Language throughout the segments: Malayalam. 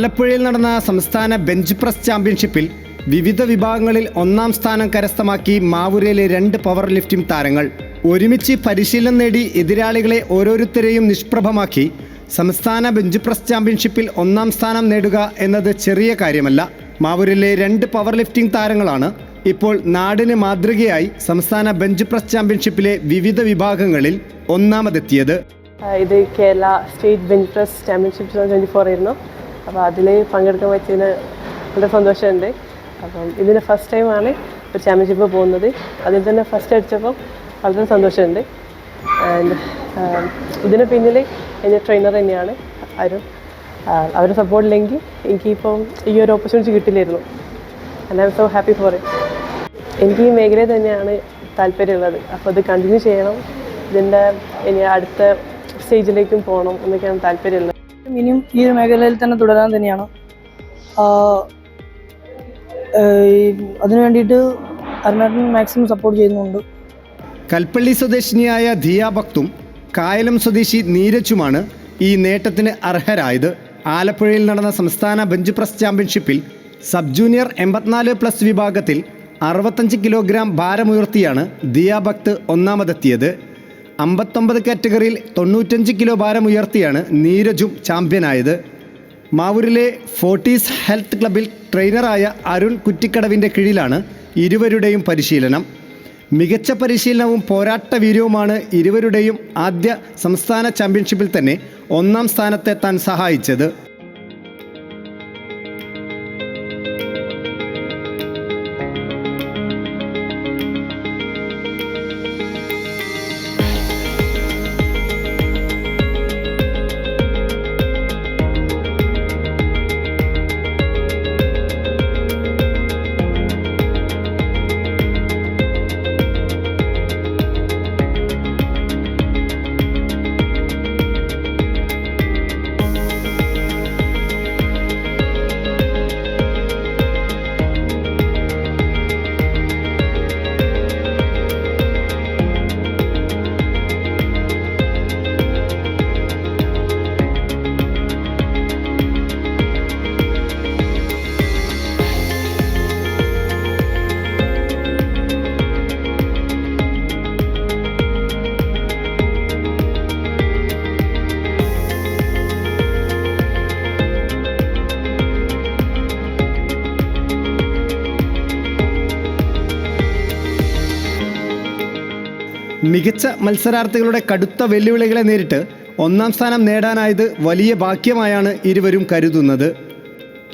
ആലപ്പുഴയിൽ നടന്ന സംസ്ഥാന ബെഞ്ച് പ്രസ് ചാമ്പ്യൻഷിപ്പിൽ വിവിധ വിഭാഗങ്ങളിൽ ഒന്നാം സ്ഥാനം കരസ്ഥമാക്കി മാവൂരയിലെ രണ്ട് പവർ ലിഫ്റ്റിംഗ് താരങ്ങൾ. ഒരുമിച്ച് പരിശീലനം നേടി എതിരാളികളെ ഓരോരുത്തരെയും നിഷ്പ്രഭമാക്കി സംസ്ഥാന ബെഞ്ച് പ്രസ് ചാമ്പ്യൻഷിപ്പിൽ ഒന്നാം സ്ഥാനം നേടുക എന്നത് ചെറിയ കാര്യമല്ല. മാവൂരിലെ രണ്ട് പവർ ലിഫ്റ്റിംഗ് താരങ്ങളാണ് ഇപ്പോൾ നാടിന് മാതൃകയായി സംസ്ഥാന ബെഞ്ച് പ്രസ് ചാമ്പ്യൻഷിപ്പിലെ വിവിധ വിഭാഗങ്ങളിൽ ഒന്നാമതെത്തിയത്. ഇത് Kerala state bench press championship twenty four ആയിരുന്നു. അപ്പോൾ അതിൽ പങ്കെടുക്കാൻ പറ്റിയതിന് വളരെ സന്തോഷമുണ്ട്. അപ്പം ഇതിന് ഫസ്റ്റ് ടൈമാണ് ഒരു ചാമ്പ്യൻഷിപ്പ് പോകുന്നത്. അതിൽ തന്നെ ഫസ്റ്റ് അടിച്ചപ്പം വളരെ സന്തോഷമുണ്ട്. ആൻഡ് ഇതിന് പിന്നിൽ എന്റെ ട്രെയിനർ തന്നെയാണ് ആരും അവരുടെ സപ്പോർട്ട് ഇല്ലെങ്കിൽ എനിക്കിപ്പം ഈ ഒരു opportunity കിട്ടില്ലായിരുന്നു. And I'm so happy for it എനിക്ക് ഈ മേഖലയിൽ തന്നെയാണ് താല്പര്യമുള്ളത്. അപ്പോൾ അത് കണ്ടിന്യൂ ചെയ്യണം. ഇതിന്റെ ഇനി അടുത്ത സ്റ്റേജിലേക്കും പോകണം എന്നൊക്കെയാണ് താല്പര്യമുള്ളത്. ഇനിയും ഈ മേഖലയിൽ തന്നെ തുടരാൻ തന്നെയാണ്. അതിനുവേണ്ടിയിട്ട് അരുണാട്ടൻ മാക്സിമം സപ്പോർട്ട് ചെയ്യുന്നുണ്ട്. കൽപ്പള്ളി സ്വദേശിനിയായ ധിയാഭക്തും കായലം സ്വദേശി നീരജുമാണ് ഈ നേട്ടത്തിന് അർഹരായത്. ആലപ്പുഴയിൽ നടന്ന സംസ്ഥാന ബെഞ്ച് പ്രസ് ചാമ്പ്യൻഷിപ്പിൽ സബ് ജൂനിയർ എൺപത്തിനാല് പ്ലസ് വിഭാഗത്തിൽ അറുപത്തഞ്ച് കിലോഗ്രാം ഭാരമുയർത്തിയാണ് ദിയ ഭക്ത് ഒന്നാമതെത്തിയത്. അമ്പത്തൊമ്പത് കാറ്റഗറിയിൽ തൊണ്ണൂറ്റഞ്ച് കിലോ ഭാരം ഉയർത്തിയാണ് നീരജും ചാമ്പ്യനായത്. മാവൂരിലെ ഫോർട്ടീസ് ഹെൽത്ത് ക്ലബിൽ ട്രെയിനറായ അരുൺ കുറ്റിക്കടവിന്റെ കീഴിലാണ് ഇരുവരുടെയും പരിശീലനം. മികച്ച പരിശീലനവും പോരാട്ട വീര്യവുമാണ് ഇരുവരുടെയും ആദ്യ സംസ്ഥാന ചാമ്പ്യൻഷിപ്പിൽ തന്നെ ഒന്നാം സ്ഥാനത്തെത്താൻ സഹായിച്ചത്. മികച്ച മത്സരാർത്ഥികളുടെ കടുത്ത വെല്ലുവിളികളെ നേരിട്ട് ഒന്നാം സ്ഥാനം നേടാനായത് വലിയ ഭാഗ്യമായാണ് ഇരുവരും കരുതുന്നത്.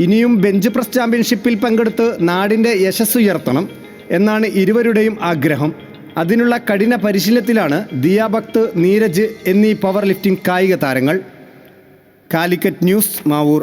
ഇനിയും ബെഞ്ച് പ്രസ് ചാമ്പ്യൻഷിപ്പിൽ പങ്കെടുത്ത് നാടിന്റെ യശസ് ഉയർത്തണം എന്നാണ് ഇരുവരുടെയും ആഗ്രഹം. അതിനുള്ള കഠിന പരിശീലനത്തിലാണ് ദിയ ഭക്ത് നീരജ് എന്നീ പവർ ലിഫ്റ്റിംഗ് കായിക താരങ്ങൾ. കാലിക്കറ്റ് ന്യൂസ് മാവൂർ.